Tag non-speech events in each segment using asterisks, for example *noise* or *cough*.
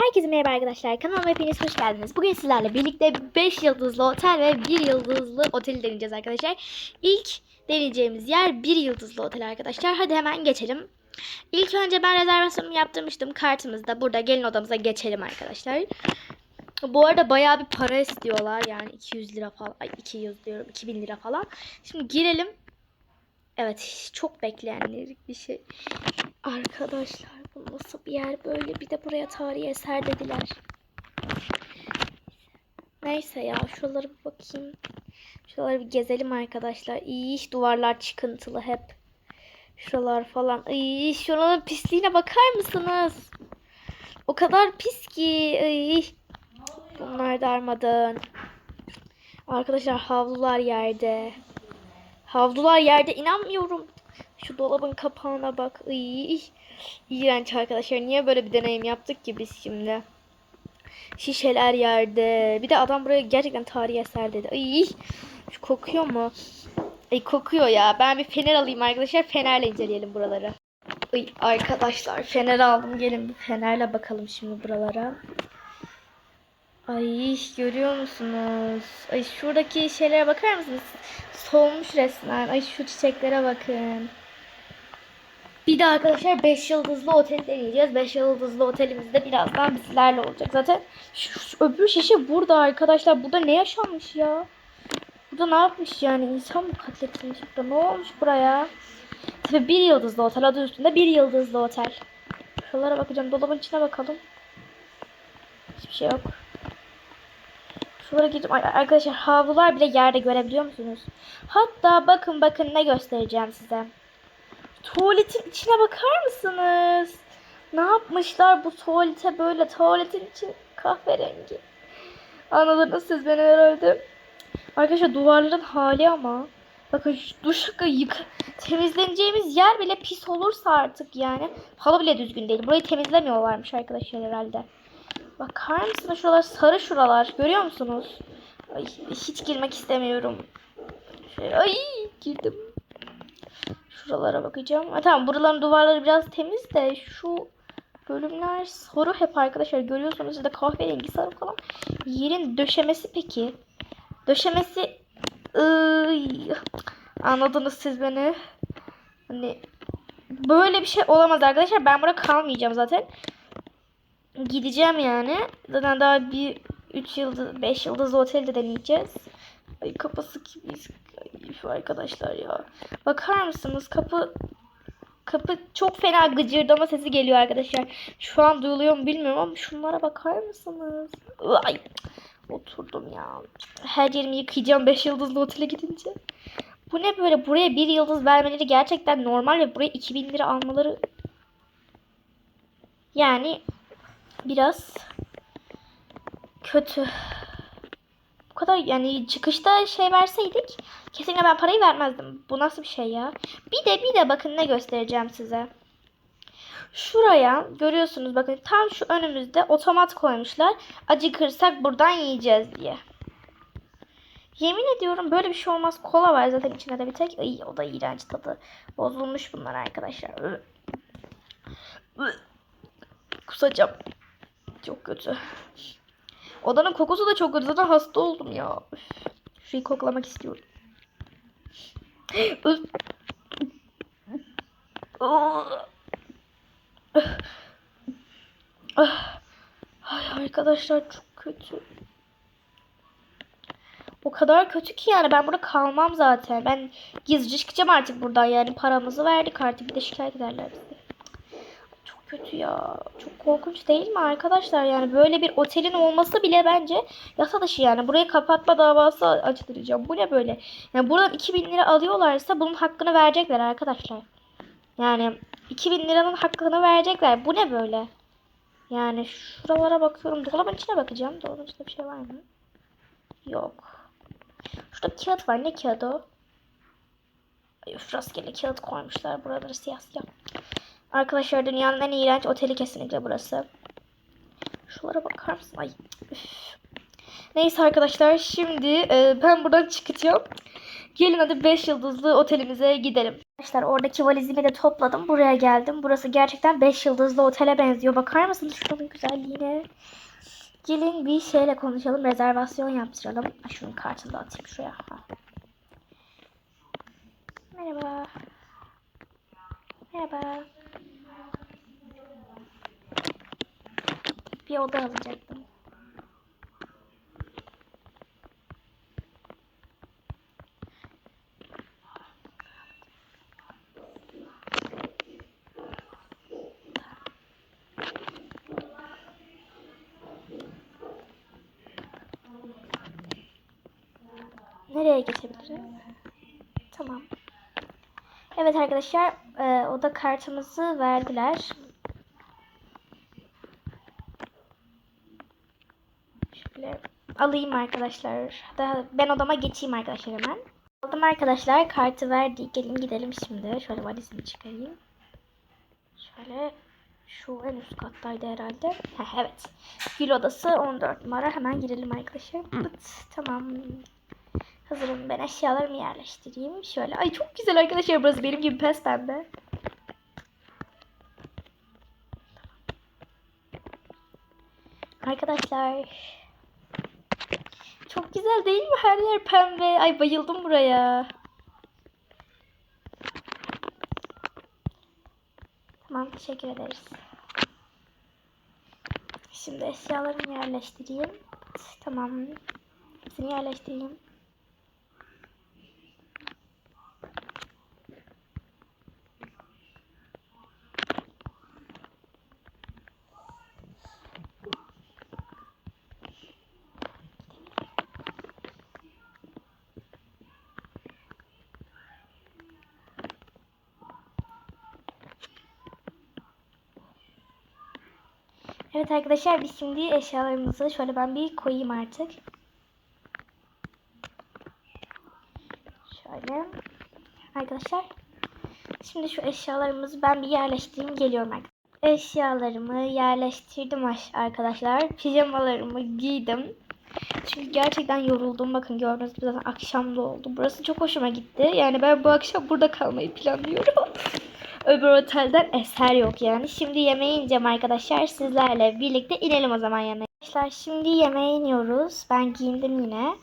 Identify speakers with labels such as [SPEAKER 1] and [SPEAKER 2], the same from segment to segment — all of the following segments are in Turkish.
[SPEAKER 1] Herkese merhaba arkadaşlar. Kanalıma hepiniz hoş geldiniz. Bugün sizlerle birlikte 5 yıldızlı otel ve 1 yıldızlı oteli deneyeceğiz arkadaşlar. İlk deneyeceğimiz yer 1 yıldızlı otel arkadaşlar. Hadi hemen geçelim. İlk önce ben rezervasyonumu yaptırmıştım. Kartımız da burada. Gelin odamıza geçelim arkadaşlar. Bu arada bayağı bir para istiyorlar. Yani 200 lira falan. Ay 200 diyorum. 2000 lira falan. Şimdi girelim. Evet çok bekleyenlik bir şey. Arkadaşlar bu nasıl bir yer böyle bir de buraya tarihi eser dediler. Neyse ya şuraları bir bakayım. Şuraları bir gezelim arkadaşlar. İyi duvarlar çıkıntılı hep. Şuralar falan. İyi şuraların pisliğine bakar mısınız? O kadar pis ki. Ay. Bunlar darmadağın. Arkadaşlar havlular yerde. Havlular yerde inanmıyorum. Şu dolabın kapağına bak. Iy. İğrenç arkadaşlar. Niye böyle bir deneyim yaptık ki biz şimdi? Şişeler yerde. Bir de adam buraya gerçekten tarihi eser dedi. Ay. Kokuyor mu? Ay kokuyor ya. Ben bir fener alayım arkadaşlar. Fenerle inceleyelim buraları. Ay arkadaşlar fener aldım. Gelin bir fenerle bakalım şimdi buralara. Ay görüyor musunuz? Ay şuradaki şeylere bakar mısınız? Solmuş resmen. Ay şu çiçeklere bakın. Bir de arkadaşlar 5 yıldızlı otel deneyeceğiz. 5 yıldızlı otelimizde birazdan bizlerle olacak. Zaten şu, şu öbür şişe burada arkadaşlar. Burada ne yaşanmış ya? Burada ne yapmış yani? İnsan mı katletmiş burada? Ne olmuş buraya? Tabii bir yıldızlı otel. Adı üstünde bir yıldızlı otel. Şuralara bakacağım. Dolabın içine bakalım. Hiçbir şey yok. Şuralara gidip arkadaşlar havlular bile yerde görebiliyor musunuz? Hatta bakın bakın ne göstereceğim size. Tuvaletin içine bakar mısınız? Ne yapmışlar bu tuvalete böyle tuvaletin için kahverengi. Anladınız siz beni herhalde. Arkadaşlar duvarların hali ama. Bakın şu duş yık temizleneceğimiz yer bile pis olursa artık yani. Halı bile düzgün değil. Burayı temizlemiyorlarmış arkadaşlar herhalde. Bakar mısınız şuralar sarı şuralar. Görüyor musunuz? Ay, hiç girmek istemiyorum. Ay girdim. Şuralara bakacağım. Ha, tamam buraların duvarları biraz temiz de şu bölümler sarı hep arkadaşlar. Görüyorsunuz siz de kahverengi sarı falan. Yerin döşemesi peki. Döşemesi Iy, anladınız siz beni. Hani böyle bir şey olamaz arkadaşlar. Ben burada kalmayacağım zaten. Gideceğim yani. Zaten daha bir 3 yıldız 5 yıldızlı otelde deneyeceğiz. Ay kapısı kimiz? Arkadaşlar ya. Bakar mısınız? Kapı kapı çok fena gıcırdama sesi geliyor arkadaşlar. Şu an duyuluyor mu bilmiyorum ama şunlara bakar mısınız? Ay oturdum ya. Her yerimi yıkayacağım 5 yıldızlı otele gidince. Bu ne böyle? Buraya bir yıldız vermeleri gerçekten normal ve buraya 2000 lira almaları yani biraz kötü. Kadar yani çıkışta şey verseydik kesinlikle ben parayı vermezdim. Bu nasıl bir şey ya? Bir de bir de bakın ne göstereceğim size. Şuraya görüyorsunuz bakın tam şu önümüzde otomat koymuşlar. Acıkırsak buradan yiyeceğiz diye. Yemin ediyorum böyle bir şey olmaz. Kola var zaten içinde de bir tek. Ay, o da iğrenç tadı. Bozulmuş bunlar arkadaşlar. Kusacağım. Çok kötü. Odanın kokusu da çok kötü. Zaten hasta oldum ya. Üf. Koklamak istiyorum. Ay arkadaşlar çok kötü. O kadar kötü ki yani ben burada kalmam zaten. Ben gizlice çıkacağım artık buradan yani paramızı verdik artık bir de şikayet ederler bizi. Çok kötü ya. Çok korkunç değil mi arkadaşlar? Yani böyle bir otelin olması bile bence yasa dışı yani. Burayı kapatma davası açtıracağım. Bu ne böyle? Yani buradan 2000 lira alıyorlarsa bunun hakkını verecekler arkadaşlar. Yani 2000 liranın hakkını verecekler. Bu ne böyle? Yani şuralara bakıyorum. Dolabın içine bakacağım. Dolabın içinde bir şey var mı? Yok. Şurada kağıt var. Ne kağıdı o? Üf, rastgele kağıt koymuşlar. Buraları siyah siyah. Arkadaşlar dünyanın en iğrenç oteli kesinlikle burası. Şuralara bakar mısın? Ay. Neyse arkadaşlar şimdi e, ben buradan çıkacağım. Gelin hadi 5 yıldızlı otelimize gidelim. Arkadaşlar oradaki valizimi de topladım. Buraya geldim. Burası gerçekten 5 yıldızlı otele benziyor. Bakar mısınız şuranın güzelliğine? Gelin bir şeyle konuşalım. Rezervasyon yaptıralım. Şunun kartını da atayım şuraya. Ha. Merhaba. Merhaba. Bir oda alacaktım. Nereye geçebilirim? Tamam. Evet arkadaşlar, e, oda kartımızı verdiler. Şöyle alayım arkadaşlar. Daha ben odama geçeyim arkadaşlar hemen. Aldım arkadaşlar, kartı verdik. Gelin gidelim şimdi. Şöyle valizimi çıkarayım. Şöyle şu en üst kattaydı herhalde. Heh, evet. Gül odası 14 numara. Hemen girelim arkadaşlar. Bıt, tamam. Hazırım ben eşyalarımı yerleştireyim. Şöyle. Ay çok güzel arkadaşlar burası benim gibi pes pembe. Arkadaşlar. Çok güzel değil mi? Her yer pembe. Ay bayıldım buraya. Tamam teşekkür ederiz. Şimdi eşyalarımı yerleştireyim. Tamam. Hepsini yerleştireyim. Evet arkadaşlar biz şimdi eşyalarımızı şöyle ben bir koyayım artık. Şöyle. Arkadaşlar. Şimdi şu eşyalarımızı ben bir yerleştireyim geliyorum arkadaşlar. Eşyalarımı yerleştirdim aş- arkadaşlar. Pijamalarımı giydim. Çünkü gerçekten yoruldum. Bakın gördüğünüz gibi zaten akşam da oldu. Burası çok hoşuma gitti. Yani ben bu akşam burada kalmayı planlıyorum. *laughs* Öbür otelden eser yok yani. Şimdi yemeğe ineceğim arkadaşlar. Sizlerle birlikte inelim o zaman yemeğe. Arkadaşlar şimdi yemeğe iniyoruz. Ben giyindim yine.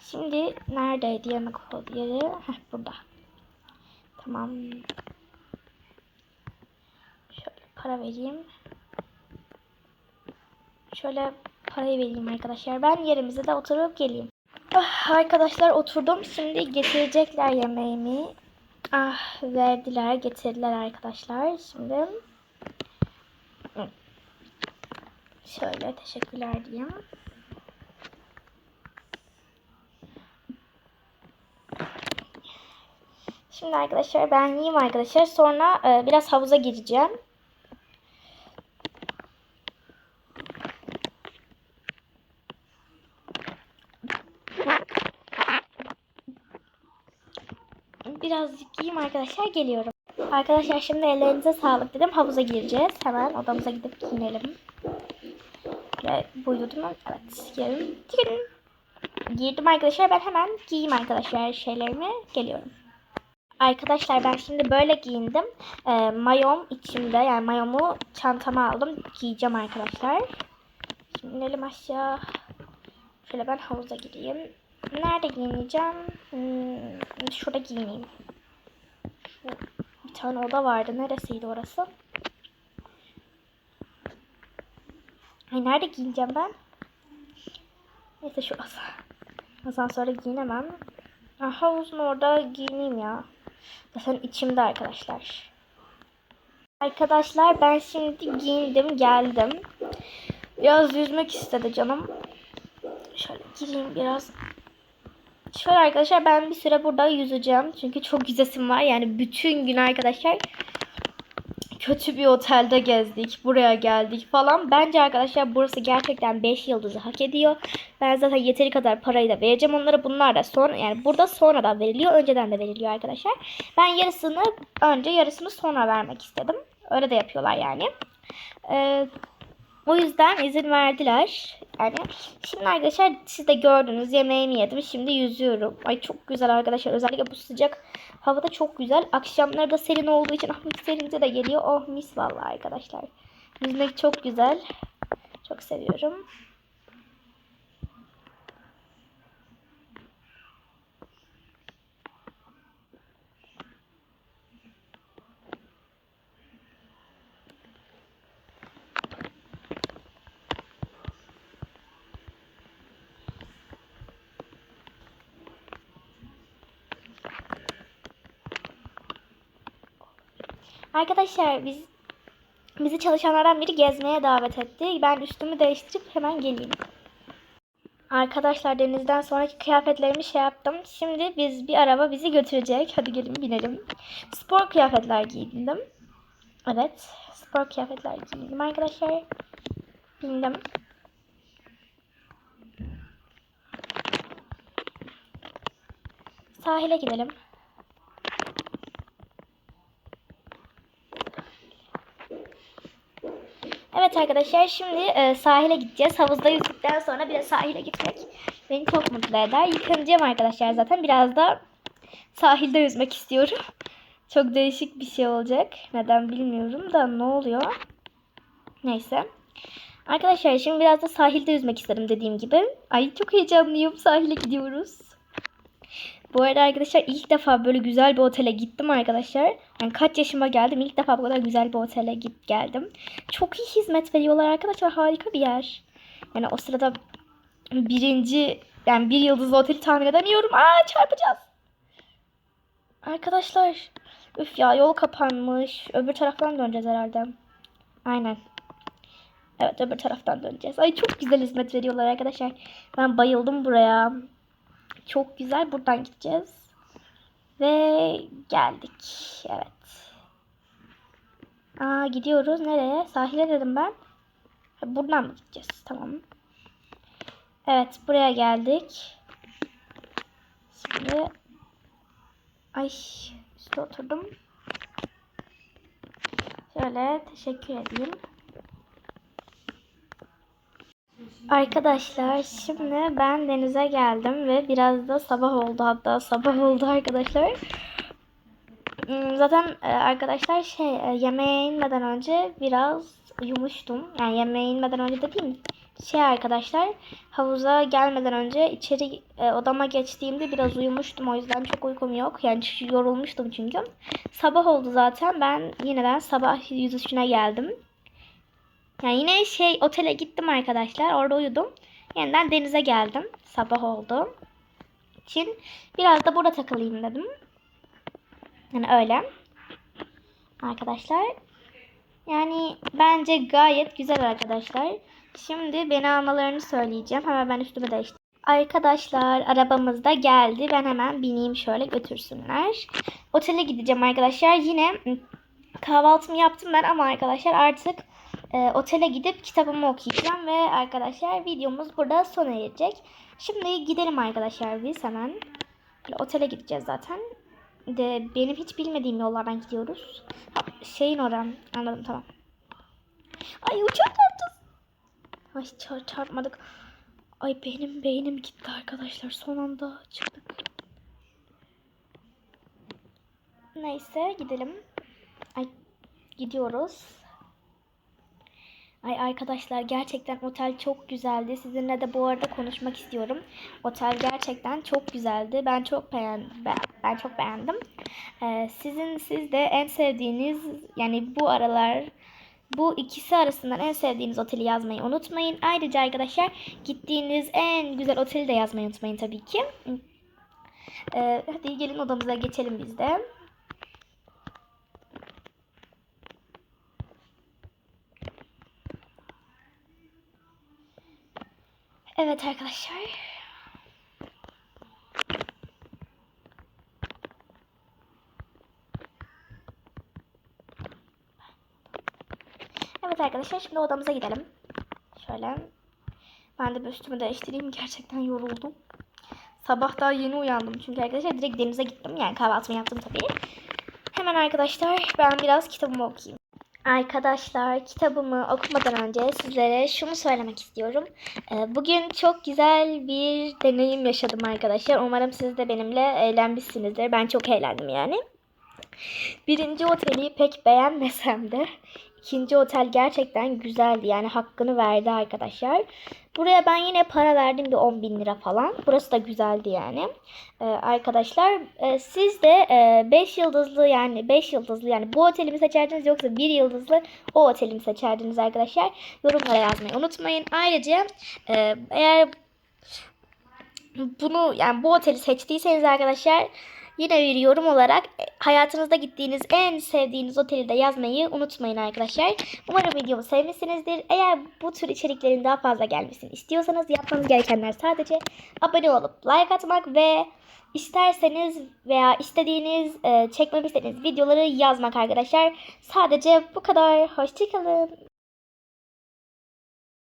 [SPEAKER 1] Şimdi neredeydi yemek oldu yeri? Heh, burada. Tamam. Şöyle para vereyim. Şöyle parayı vereyim arkadaşlar. Ben yerimize de oturup geleyim. Ah, arkadaşlar oturdum. Şimdi getirecekler yemeğimi. Ah verdiler getirdiler arkadaşlar. Şimdi şöyle teşekkürler diyeyim. Şimdi arkadaşlar ben yiyeyim arkadaşlar. Sonra e, biraz havuza gireceğim. Birazcık yiyeyim arkadaşlar geliyorum. Arkadaşlar şimdi ellerinize sağlık dedim. Havuza gireceğiz. Hemen odamıza gidip giyinelim. Ve buydu değil mi? Evet. Girelim. Girelim. Girdim arkadaşlar. Ben hemen giyeyim arkadaşlar şeylerimi. Geliyorum. Arkadaşlar ben şimdi böyle giyindim. Ee, mayom içimde. Yani mayomu çantama aldım. Giyeceğim arkadaşlar. Şimdi inelim aşağı. Şöyle ben havuza gireyim. Nerede giyineceğim? Hmm, şurada giyineyim. Şu bir tane oda vardı. Neresiydi orası? Ay nerede giyineceğim ben? Neyse şu asa. Asansörde giyinemem. Ah, havuzun orada giyineyim ya. Zaten içimde arkadaşlar. Arkadaşlar ben şimdi giyindim geldim. Biraz yüzmek istedi canım. Şöyle gireyim biraz. Şöyle arkadaşlar ben bir süre burada yüzeceğim. Çünkü çok yüzesim var. Yani bütün gün arkadaşlar kötü bir otelde gezdik. Buraya geldik falan. Bence arkadaşlar burası gerçekten 5 yıldızı hak ediyor. Ben zaten yeteri kadar parayı da vereceğim onlara. Bunlar da sonra yani burada sonradan veriliyor. Önceden de veriliyor arkadaşlar. Ben yarısını önce yarısını sonra vermek istedim. Öyle de yapıyorlar yani. Ee, o yüzden izin verdiler. Yani şimdi arkadaşlar siz de gördünüz yemeğimi yedim. Şimdi yüzüyorum. Ay çok güzel arkadaşlar. Özellikle bu sıcak havada çok güzel. Akşamları da serin olduğu için ah mis serince de geliyor. Oh mis vallahi arkadaşlar. Yüzmek çok güzel. Çok seviyorum. Arkadaşlar biz bizi çalışanlardan biri gezmeye davet etti. Ben üstümü değiştirip hemen geleyim. Arkadaşlar denizden sonraki kıyafetlerimi şey yaptım. Şimdi biz bir araba bizi götürecek. Hadi gelin binelim. Spor kıyafetler giyindim. Evet. Spor kıyafetler giyindim arkadaşlar. Bindim. Sahile gidelim. Arkadaşlar şimdi e, sahile gideceğiz. Havuzda yüzdükten sonra bir de sahile gitmek beni çok mutlu eder. Yıkanacağım arkadaşlar zaten. Biraz da sahilde yüzmek istiyorum. Çok değişik bir şey olacak. Neden bilmiyorum da ne oluyor. Neyse. Arkadaşlar şimdi biraz da sahilde yüzmek isterim dediğim gibi. Ay çok heyecanlıyım. Sahile gidiyoruz. Bu arada arkadaşlar ilk defa böyle güzel bir otele gittim arkadaşlar. Yani kaç yaşıma geldim ilk defa bu kadar güzel bir otele git geldim. Çok iyi hizmet veriyorlar arkadaşlar. Harika bir yer. Yani o sırada birinci yani bir yıldızlı oteli tahmin edemiyorum. Aa çarpacağız. Arkadaşlar üf ya yol kapanmış. Öbür taraftan döneceğiz herhalde. Aynen. Evet öbür taraftan döneceğiz. Ay çok güzel hizmet veriyorlar arkadaşlar. Ben bayıldım buraya. Çok güzel. Buradan gideceğiz. Ve geldik. Evet. Aa gidiyoruz. Nereye? Sahile dedim ben. Buradan mı gideceğiz? Tamam. Evet. Buraya geldik. Şimdi ay üstte oturdum. Şöyle teşekkür edeyim. Arkadaşlar şimdi ben denize geldim ve biraz da sabah oldu hatta sabah oldu arkadaşlar. Hmm, Zaten e, arkadaşlar şey e, yemeğe inmeden önce biraz uyumuştum. Yani yemeğe inmeden önce dediğim şey arkadaşlar havuza gelmeden önce içeri e, odama geçtiğimde biraz uyumuştum. O yüzden çok uykum yok. Yani yorulmuştum çünkü. Sabah oldu zaten. Ben yeniden sabah yüzüşüne geldim. Yani yine şey otele gittim arkadaşlar. Orada uyudum. Yeniden denize geldim. Sabah oldu. için biraz da burada takılayım dedim. Yani öyle. Arkadaşlar. Yani bence gayet güzel arkadaşlar. Şimdi beni almalarını söyleyeceğim. Hemen ben üstümü değiştireyim. Arkadaşlar arabamız da geldi. Ben hemen bineyim şöyle götürsünler. Otele gideceğim arkadaşlar. Yine ım, kahvaltımı yaptım ben ama arkadaşlar artık e, otele gidip kitabımı okuyacağım ve arkadaşlar videomuz burada sona erecek. Şimdi gidelim arkadaşlar biz hemen. Böyle otele gideceğiz zaten. De benim hiç bilmediğim yollardan gidiyoruz. Ha, şeyin oran. Anladım tamam. Ay uçak çarpacağız. Ay çar- çarpmadık. Ay benim beynim gitti arkadaşlar. Son anda çıktık. Neyse gidelim. Ay gidiyoruz. Ay arkadaşlar gerçekten otel çok güzeldi. Sizinle de bu arada konuşmak istiyorum. Otel gerçekten çok güzeldi. Ben çok beğendim. Ben, çok beğendim. Ee, sizin siz de en sevdiğiniz yani bu aralar bu ikisi arasından en sevdiğiniz oteli yazmayı unutmayın. Ayrıca arkadaşlar gittiğiniz en güzel oteli de yazmayı unutmayın tabii ki. Ee, hadi gelin odamıza geçelim biz de. Evet arkadaşlar. Evet arkadaşlar şimdi odamıza gidelim. Şöyle. Ben de bir üstümü değiştireyim. Gerçekten yoruldum. Sabah daha yeni uyandım. Çünkü arkadaşlar direkt denize gittim. Yani kahvaltımı yaptım tabii. Hemen arkadaşlar ben biraz kitabımı okuyayım. Arkadaşlar kitabımı okumadan önce sizlere şunu söylemek istiyorum. Ee, Bugün çok güzel bir deneyim yaşadım arkadaşlar. Umarım siz de benimle eğlenmişsinizdir. Ben çok eğlendim yani. Birinci oteli pek beğenmesem de ikinci otel gerçekten güzeldi. Yani hakkını verdi arkadaşlar. Buraya ben yine para verdim bir 10 bin lira falan. Burası da güzeldi yani. Ee, arkadaşlar e, siz de 5 yıldızlı yani 5 yıldızlı yani bu oteli mi seçerdiniz yoksa 1 yıldızlı o oteli mi seçerdiniz arkadaşlar? Yorumlara yazmayı unutmayın. Ayrıca e, eğer bunu yani bu oteli seçtiyseniz arkadaşlar yine bir yorum olarak e, hayatınızda gittiğiniz en sevdiğiniz oteli de yazmayı unutmayın arkadaşlar. Umarım videomu sevmişsinizdir. Eğer bu tür içeriklerin daha fazla gelmesini istiyorsanız yapmanız gerekenler sadece abone olup like atmak ve isterseniz veya istediğiniz e, çekmemi istediğiniz videoları yazmak arkadaşlar. Sadece bu kadar. Hoşçakalın.